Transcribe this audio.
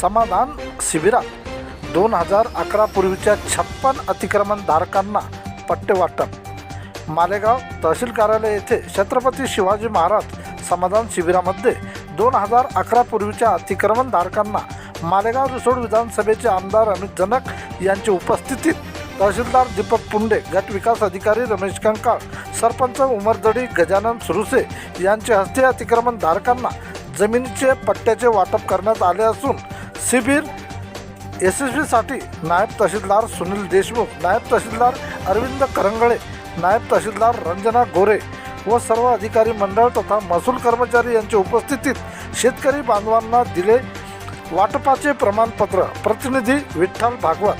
समाधान शिबिरात दोन हजार अकरा पूर्वीच्या छप्पन अतिक्रमणधारकांना पट्टे वाटप. मालेगाव तहसील कार्यालय येथे छत्रपती शिवाजी महाराज समाधान शिबिरामध्ये दोन हजार अकरा पूर्वीच्या अतिक्रमणधारकांना मालेगाव रिसोड विधानसभेचे आमदार अमित जनक यांच्या उपस्थितीत तहसीलदार दीपक पुंडे गट विकास अधिकारी रमेश कंकाळ सरपंच उमरदडी गजानन सुरुसे यांच्या हस्ते अतिक्रमणधारकांना जमिनीचे पट्ट्याचे वाटप करण्यात आले असून शिबिर यशस्वीसाठी नायब तहसीलदार सुनील देशमुख नायब तहसीलदार अरविंद करंगळे नायब तहसीलदार रंजना गोरे व सर्व अधिकारी मंडळ तथा महसूल कर्मचारी यांच्या उपस्थितीत शेतकरी बांधवांना दिले वाटपाचे प्रमाणपत्र. प्रतिनिधी विठ्ठल भागवत.